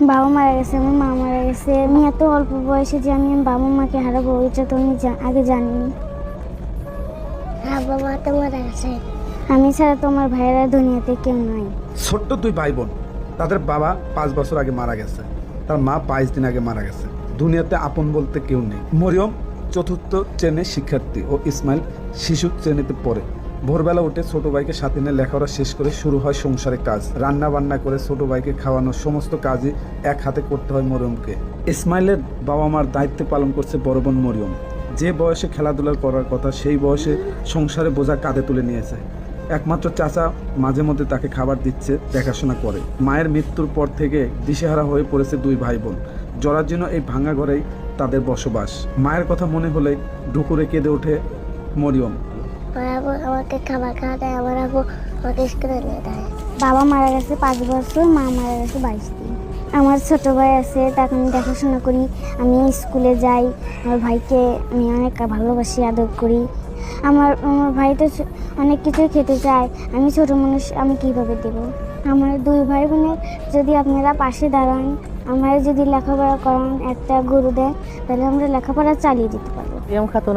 বাবা মারা গেছে আমার মা মারা গেছে। আমি এত অল্প বয়সে যে আমি বাবা মাকে হারাবো এটা তো আমি আগে জানিনি। বাবা তো মারা গেছে। আমি ছাড়া তো আমার ভাইয়েরা দুনিয়াতে কেউ নাই। ছোট্ট দুই ভাই বোন তাদের বাবা পাঁচ বছর আগে মারা গেছে তার মা বাইশ দিন আগে মারা গেছে। দুনিয়াতে আপন বলতে কেউ নেই। মরিয়ম চতুর্থ শ্রেণির শিক্ষার্থী ও ইসমাইল শিশু শ্রেণীতে পড়ে। ভোরবেলা উঠে ছোট ভাইকে সাথে নিয়ে লেখাপড়া শেষ করে শুরু হয় সংসারের কাজ। রান্না বান্না করে ছোট ভাইকে খাওয়ানোর সমস্ত কাজই এক হাতে করতে হয় মরিয়মকে। ইসমাইলের বাবা মার দায়িত্ব পালন করছে বড় বোন মরিয়ম। যে বয়সে খেলাধুলা করার কথা সেই বয়সে সংসারে বোঝা কাঁধে তুলে নিয়েছে। একমাত্র চাচা মাঝে মধ্যে তাকে খাবার দিচ্ছে, দেখাশোনা করে। মায়ের মৃত্যুর পর থেকে দিশেহারা হয়ে পড়েছে দুই ভাই বোন জরার জন্য এই ভাঙা ঘরেই তাদের বসবাস। মায়ের কথা মনে হলে ঢুকুরে কেঁদে ওঠে মরিয়ম। আবু আমাকে খাবার খাওয়া দেয় আমার আবু আমাকে স্কুলে নিয়ে দেয় বাবা মারা গেছে পাঁচ বছর মা মারা গেছে বাইশ দিন। আমার ছোট ভাই আছে তাকে আমি দেখাশোনা করি আমি স্কুলে যাই আমার ভাইকে আমি অনেক ভালোবাসি আদর করি। আমার আমার ভাই তো অনেক কিছু খেতে চায় আমি ছোট মানুষ আমি কীভাবে দেব? আমার দুই ভাই বোনের যদি আপনারা পাশে দাঁড়ান আমার যদি লেখাপড়া করান একটা গরু দেন তাহলে আমরা লেখাপড়া চালিয়ে দিতে পারব। খাতুন